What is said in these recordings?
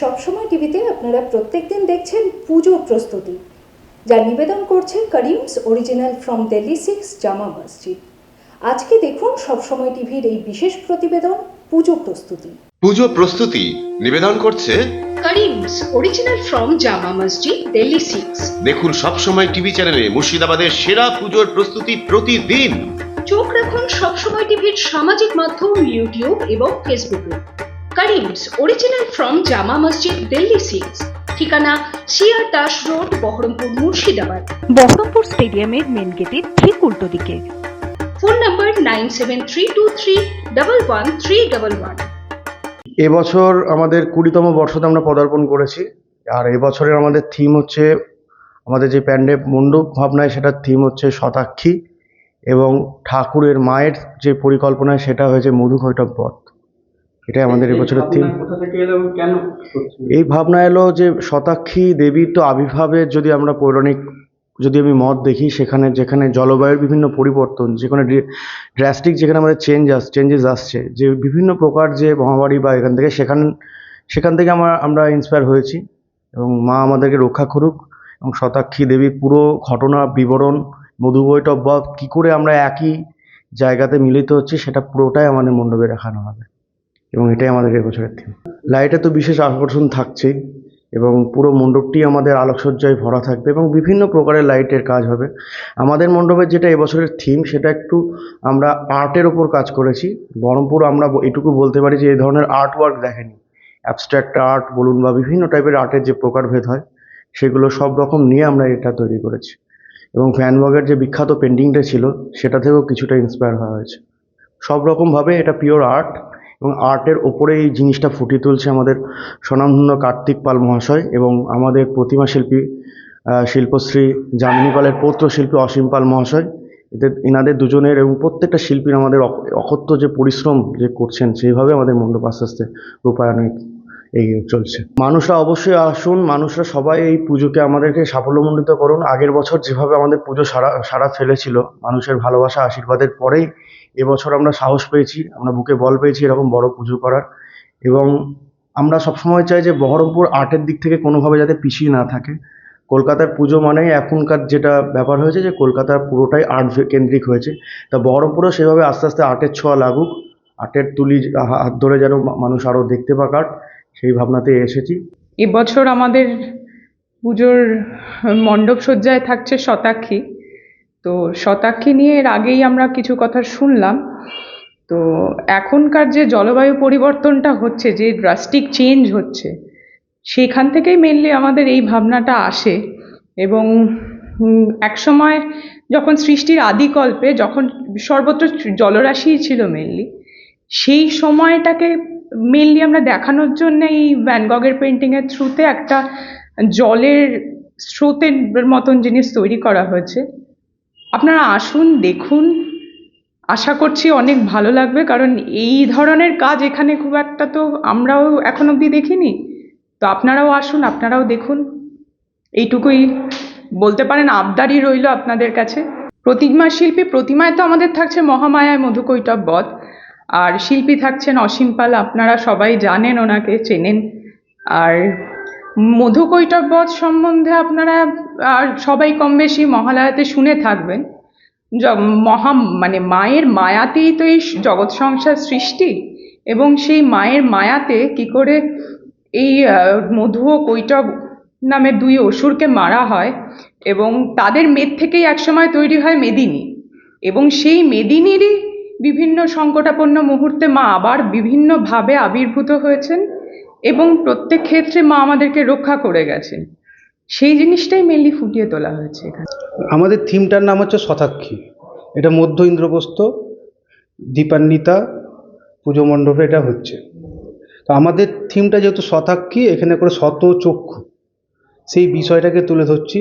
সবসময় টিভিতে আপনারা প্রত্যেকদিন দেখছেন পুজো প্রস্তুতি যা নিবেদন করছে Karim's original from Delhi six Jama Masjid. আজকে দেখুন সবসময় টিভির এই বিশেষ প্রতিবেদন পুজো প্রস্তুতি। পুজো প্রস্তুতি নিবেদন করছে Karim's original from Jama Masjid Delhi six. দেখুন সবসময় টিভি চ্যানেলে মুর্শিদাবাদের সেরা পুজোর প্রস্তুতি প্রতিদিন। চোখ রাখুন সবসময় টিভির সামাজিক মাধ্যম ইউটিউব এবং ফেসবুকে। Karim's original from Jama Masjid Delhi six ঠিকানা সিআর দাস রোড বহরমপুর মুর্শিদাবাদ। বহরমপুর স্টেডিয়ামের মেন গেটের ঠিক উল্টো দিকে। Phone number nine seven three two three double one three double one. এবছর আমাদের কুড়িতম বর্ষতে আমরা পদার্পণ করেছি। আর এবছরের আমাদের থিম হচ্ছে আমাদের যে প্যান্ডে মণ্ডপ ভাবনায় সেটার থিম হচ্ছে শতাক্ষী এবং ঠাকুরের মায়ের যে পরিকল্পনায় সেটা হয়েছে মধু কৈটব পথ। এটাই আমাদের এবছরের থিম? এই ভাবনা এলো যে শতাক্ষী দেবীর তো আবির্ভাবের যদি আমরা পৌরাণিক যদি আমি মত দেখি সেখানে যেখানে জলবায়ুর বিভিন্ন পরিবর্তন যেখানে ড্রাস্টিক যেখানে আমাদের চেঞ্জ আস চেঞ্জেস আসছে যে বিভিন্ন প্রকার যে মহামারী বা এখান থেকে সেখান সেখান থেকে আমরা আমরা ইন্সপায়ার হয়েছি এবং মা আমাদেরকে রক্ষা করুক এবং শতাক্ষী দেবীর পুরো ঘটনা বিবরণ মধুবৈটব বা কী করে আমরা একই জায়গাতে মিলিত হচ্ছি সেটা পুরোটাই আমাদের মণ্ডপে দেখানো হবে এবং এটাই আমাদের এবছরের থিম লাইটে তো বিশেষ আকর্ষণ থাকছেই এবং পুরো মণ্ডপটি আমাদের আলোকসজ্জায় ভরা থাকবে এবং বিভিন্ন প্রকারের লাইটের কাজ হবে। আমাদের মণ্ডপের যেটা এবছরের থিম সেটা একটু আমরা আর্টের ওপর কাজ করেছি। বহরমপুর আমরা এটুকু বলতে পারি যে এই ধরনের আর্ট ওয়ার্ক দেখেনি। অ্যাবস্ট্রাক্ট আর্ট বলুন বা বিভিন্ন টাইপের আর্টের যে প্রকারভেদ হয়, সেগুলো সব রকম নিয়ে আমরা এটা তৈরি করেছি। এবং ফ্যানওয়ার্কের যে বিখ্যাত পেন্টিংটা ছিল, সেটা থেকেও কিছুটা ইন্সপায়ার হওয়া হয়েছে। সব রকমভাবে এটা পিওর আর্ট এবং আর্টের ওপরে এই জিনিসটা ফুটিয়ে তুলছে আমাদের স্বনামধন্য কার্তিক পাল মহাশয় এবং আমাদের প্রতিমা শিল্পী শিল্পশ্রী যামিনী পালের পৌত্র শিল্পী অসীম পাল মহাশয়। এদের, এনাদের দুজনের এবং প্রত্যেকটা শিল্পীর আমাদের অক- অকথ্য যে পরিশ্রম যে করছেন, সেইভাবে আমাদের মণ্ডপ আস্তে আস্তে রূপায়ণে এগিয়ে চলছে। মানুষরা অবশ্যই আসুন, মানুষরা সবাই এই পুজোকে আমাদেরকে সাফল্যমণ্ডিত করুন। আগের বছর যেভাবে আমাদের পুজো সারা সারা ফেলেছিল, মানুষের ভালোবাসা, আশীর্বাদের পরেই এবছর আমরা সাহস পেয়েছি, আমরা বুকে বল পেয়েছি এরকম বড় পুজো করার। এবং আমরা সবসময় চাই যে বহরমপুর আর্টের দিক থেকে কোনোভাবে যাতে পিছিয়ে না থাকে। কলকাতার পুজো মানেই এখনকার যেটা ব্যাপার হয়েছে যে কলকাতার পুরোটাই আর্ট কেন্দ্রিক হয়েছে। তা বহরমপুরও সেভাবে আস্তে আস্তে আর্টের ছোঁয়া লাগুক। আর্টের তুলি হাত ধরে যেন মানুষ আরও দেখতে পাক সেই ভাবনাতে এসেছি। এবছর আমাদের পুজোর মণ্ডপ সজ্জায় থাকছে শতাক্ষী। তো শতাক্ষী নিয়ে এর আগেই আমরা কিছু কথা শুনলাম। তো এখনকার যে জলবায়ু পরিবর্তনটা হচ্ছে, যে ড্রাস্টিক চেঞ্জ হচ্ছে সেইখান থেকেই মেনলি আমাদের এই ভাবনাটা আসে। এবং একসময় যখন সৃষ্টির আদিকল্পে, যখন সর্বত্র জলরাশিই ছিল মেনলি সেই সময়টাকে মেনলি আমরা দেখানোর জন্য এই ভ্যানগগের পেন্টিংয়ের থ্রুতে একটা জলের স্রোতের মতন জিনিস তৈরি করা হয়েছে। আপনারা আসুন, দেখুন। আশা করছি অনেক ভালো লাগবে, কারণ এই ধরনের কাজ এখানে খুব একটা তো আমরাও এখন অবধি দেখিনি। তো আপনারাও আসুন, আপনারাও দেখুন। এইটুকুই বলতে পারেন, আবদারই রইল আপনাদের কাছে। প্রতিমা শিল্পী প্রতিমায় তো আমাদের থাকছে মহামায়ায় মধুকৈটব বধ। আর শিল্পী থাকছেন অসীম পাল, আপনারা সবাই জানেন ওনাকে, চেনেন। আর মধু বধ সম্বন্ধে আপনারা আর সবাই কম বেশি মহালয়াতে শুনে থাকবেন। মহা মানে মায়ের মায়াতেই তো এই জগৎ সংসার সৃষ্টি এবং সেই মায়ের মায়াতে কি করে এই মধু ও কৈটব নামে দুই অসুরকে মারা হয় এবং তাদের মেদ থেকেই একসময় তৈরি হয় মেদিনী। এবং সেই মেদিনীরই বিভিন্ন সংকটাপন্ন মুহূর্তে মা আবার বিভিন্নভাবে আবির্ভূত হয়েছেন এবং প্রত্যেক ক্ষেত্রে মা আমাদেরকে রক্ষা করে গেছেন। সেই জিনিসটাই মেনলি ফুটিয়ে তোলা হয়েছে আমাদের থিমটার নাম হচ্ছে শতাক্ষী। এটা মধ্য ইন্দ্রপ্রস্থ, দীপান্বিতা, পুজো মণ্ডপে এটা হচ্ছে। তো আমাদের থিমটা যেহেতু শতাক্ষী, এখানে করে শত চক্ষু। সেই বিষয়টাকে তুলে ধরছি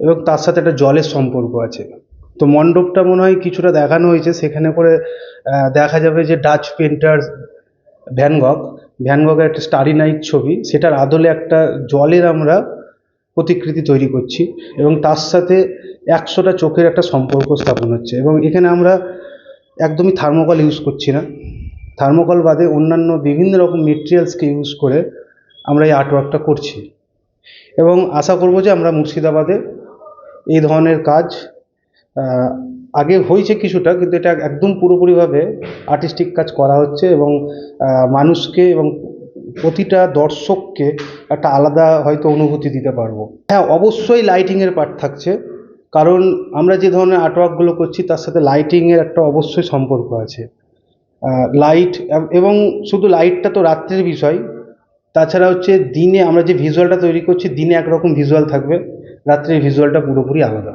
এবং তার সাথে একটা জলের সম্পর্ক আছে। তো মণ্ডপটা মনে হয় কিছুটা দেখানো হয়েছে, সেখানে করে দেখা যাবে যে ডাচ পেন্টার ভ্যানগক ভ্যানগকের একটা স্টারি নাইট ছবি, সেটার আদলে একটা জলের আমরা প্রতিকৃতি তৈরি করছি এবং তার সাথে একশোটা চোখের একটা সম্পর্ক স্থাপন হচ্ছে এবং এখানে আমরা একদমই থার্মোকল ইউজ করছি না। থার্মোকল বাদে অন্যান্য বিভিন্ন রকম মেটেরিয়ালসকে ইউজ করে আমরা এই আর্টওয়ার্কটা করছি। এবং আশা করব যে আমরা মুর্শিদাবাদে এই ধরনের কাজ আগে হয়েছে কিছুটা, কিন্তু এটা একদম পুরোপুরিভাবে আর্টিস্টিক কাজ করা হচ্ছে এবং মানুষকে এবং প্রতিটা দর্শককে একটা আলাদা হয়তো অনুভূতি দিতে পারব। হ্যাঁ অবশ্যই লাইটিংয়ের পার্ট থাকছে, কারণ আমরা যে ধরনের আর্টওয়ার্কগুলো করছি, তার সাথে লাইটিংয়ের একটা অবশ্যই সম্পর্ক আছে। লাইট এবং শুধু লাইটটা তো রাত্রের বিষয়, তাছাড়া হচ্ছে দিনে আমরা যে ভিজুয়ালটা তৈরি করছি, দিনে একরকম ভিজুয়াল থাকবে, রাত্রের ভিজুয়ালটা পুরোপুরি আলাদা।